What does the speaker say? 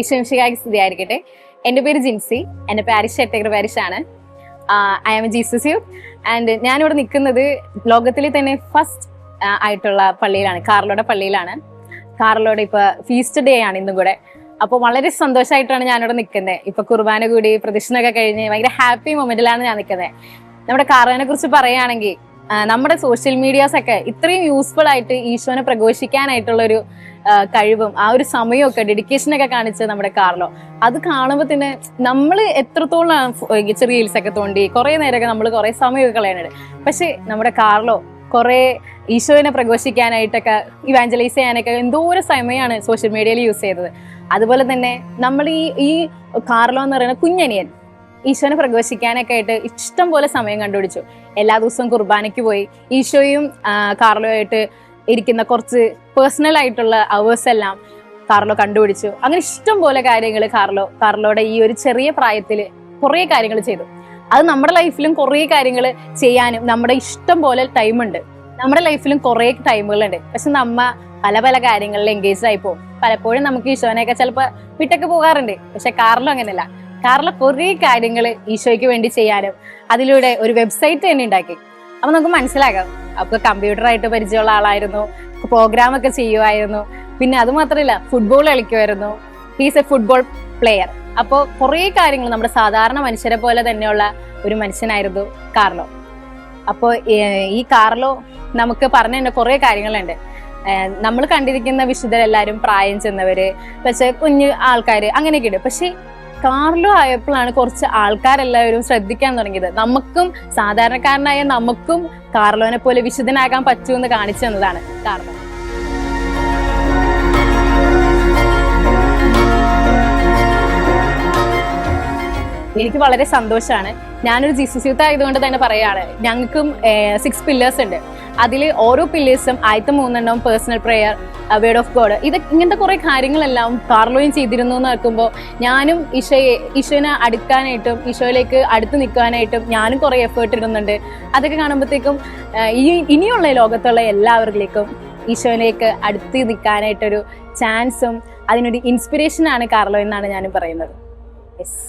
ഈശ്വംശികായി സ്ഥിതിയായിരിക്കട്ടെ എന്റെ പേര് ജിൻസി. എന്റെ parish Ettekkar പാരിഷാണ് I am Jesus you and ഞാനിവിടെ നിൽക്കുന്നത് ലോകത്തിലെ തന്നെ ഫസ്റ്റ് ആയിട്ടുള്ള പള്ളിയിലാണ് കാർലോടെ പള്ളിയിലാണ്. കാർലോടെ ഇപ്പോൾ ഫീസ്റ്റ് ഡേ ആണ് ഇന്നും കൂടെ. അപ്പോൾ വളരെ സന്തോഷമായിട്ടാണ് ഞാനിവിടെ നിൽക്കുന്നത്. ഇപ്പോൾ കുർബാന കൂടി പ്രദക്ഷിണമൊക്കെ കഴിഞ്ഞ് ഭയങ്കര ഹാപ്പി മൊമെന്റിലാണ് ഞാൻ നിൽക്കുന്നത്. നമ്മുടെ കാർലോനെ കുറിച്ച് പറയുകയാണെങ്കിൽ നമ്മുടെ സോഷ്യൽ മീഡിയാസ് ഒക്കെ ഇത്രയും യൂസ്ഫുൾ ആയിട്ട് ഈശോനെ പ്രഘോഷിക്കാനായിട്ടുള്ള ഒരു കഴിവും ആ ഒരു സമയമൊക്കെ ഡെഡിക്കേഷൻ ഒക്കെ കാണിച്ച് നമ്മുടെ കാർലോ. അത് കാണുമ്പോൾ തന്നെ നമ്മൾ എത്രത്തോളം റീൽസ് ഒക്കെ തോണ്ടി കുറെ നേരമൊക്കെ നമ്മൾ കുറെ സമയമൊക്കെ കളയാനുണ്ട് പക്ഷേ നമ്മുടെ കാർലോ കുറെ ഈശോനെ പ്രഘോഷിക്കാനായിട്ടൊക്കെ ഇവാഞ്ചലൈസ് ചെയ്യാനൊക്കെ എന്തോരം സമയമാണ് സോഷ്യൽ മീഡിയയിൽ യൂസ് ചെയ്തത്. അതുപോലെ തന്നെ നമ്മൾ ഈ ഈ കാർലോ എന്ന് പറയുന്ന കുഞ്ഞനിയൻ ഈശോനെ പ്രകോശിക്കാനൊക്കെ ആയിട്ട് ഇഷ്ടം പോലെ സമയം കണ്ടുപിടിച്ചു. എല്ലാ ദിവസവും കുർബാനയ്ക്ക് പോയി. ഈശോയും കാർലോ കാർലോയായിട്ട് ഇരിക്കുന്ന കുറച്ച് പേഴ്സണൽ ആയിട്ടുള്ള അവേഴ്സ് എല്ലാം കാർലോ കണ്ടുപിടിച്ചു. അങ്ങനെ ഇഷ്ടം പോലെ കാര്യങ്ങൾ കാർലോ കാർലോയുടെ ഈ ഒരു ചെറിയ പ്രായത്തിൽ കുറേ കാര്യങ്ങൾ ചെയ്തു. അത് നമ്മുടെ ലൈഫിലും കുറേ കാര്യങ്ങൾ ചെയ്യാനും നമ്മുടെ ഇഷ്ടം പോലെ ടൈമുണ്ട് നമ്മുടെ ലൈഫിലും കുറേ ടൈമുകളുണ്ട് പക്ഷെ നമ്മ പല പല കാര്യങ്ങളിൽ എൻഗേജ് ആയി പോകും. പലപ്പോഴും നമുക്ക് ഈശോനെയൊക്കെ ചിലപ്പോൾ വിട്ടൊക്കെ പോകാറുണ്ട്. പക്ഷെ കാർലോ അങ്ങനെയല്ല. കാർലോ കുറേ കാര്യങ്ങൾ ഈശോയ്ക്ക് വേണ്ടി ചെയ്യാനും അതിലൂടെ ഒരു വെബ്സൈറ്റ് തന്നെ ഉണ്ടാക്കി. അപ്പൊ നമുക്ക് മനസ്സിലാക്കാം. അപ്പൊ കമ്പ്യൂട്ടറായിട്ട് പരിചയമുള്ള ആളായിരുന്നു പ്രോഗ്രാം ഒക്കെ ചെയ്യുമായിരുന്നു പിന്നെ അത് മാത്രമല്ല ഫുട്ബോൾ കളിക്കുമായിരുന്നു ഹീസ് എ ഫുട്ബോൾ പ്ലെയർ അപ്പോൾ കുറേ കാര്യങ്ങൾ നമ്മുടെ സാധാരണ മനുഷ്യരെ പോലെ തന്നെയുള്ള ഒരു മനുഷ്യനായിരുന്നു കാർലോ. അപ്പോൾ ഈ കാർലോ നമുക്ക് പറഞ്ഞു തന്നെ കുറേ കാര്യങ്ങളുണ്ട്. നമ്മൾ കണ്ടിരിക്കുന്ന വിശുദ്ധരെല്ലാവരും പ്രായം ചെന്നവര് പക്ഷെ കുഞ്ഞ് ആൾക്കാർ അങ്ങനെയൊക്കെ ഉണ്ട്. പക്ഷെ കാർലോ ആയപ്പോഴാണ് കുറച്ച് ആൾക്കാരെല്ലാവരും ശ്രദ്ധിക്കാൻ തുടങ്ങിയത്. നമുക്കും സാധാരണക്കാരനായ നമുക്കും കാർലോനെ പോലെ വിശുദ്ധനാകാൻ പറ്റുമെന്ന് കാണിച്ചു തന്നതാണ് കാർലോ എനിക്ക് വളരെ സന്തോഷമാണ്. ഞാനൊരു ജീസസ് യൂത്ത് ആയതുകൊണ്ട് തന്നെ പറയാണ് ഞങ്ങൾക്കും സിക്സ് പില്ലേഴ്സ് ഉണ്ട്. അതിൽ ഓരോ പില്ലേഴ്സും ആദ്യത്തെ മൂന്നെണ്ണവും personal prayer word of God ഇത് ഇങ്ങനത്തെ കുറെ കാര്യങ്ങളെല്ലാം കാർലോയും ചെയ്തിരുന്നു എന്ന് നോക്കുമ്പോൾ ഞാനും ഈശോയെ ഈശോനെ അടുക്കാനായിട്ടും ഈശോയിലേക്ക് അടുത്ത് നിൽക്കാനായിട്ടും ഞാനും കുറെ എഫേർട്ട് ഇടുന്നുണ്ട്. അതൊക്കെ കാണുമ്പോഴത്തേക്കും ഈ ഇനിയുള്ള ലോകത്തുള്ള എല്ലാവരിലേക്കും ഈശോയിലേക്ക് അടുത്ത് നിൽക്കാനായിട്ടൊരു ചാൻസും അതിനൊരു ഇൻസ്പിറേഷനാണ് കാർലോ എന്നാണ് ഞാൻ പറയുന്നത്. യെസ്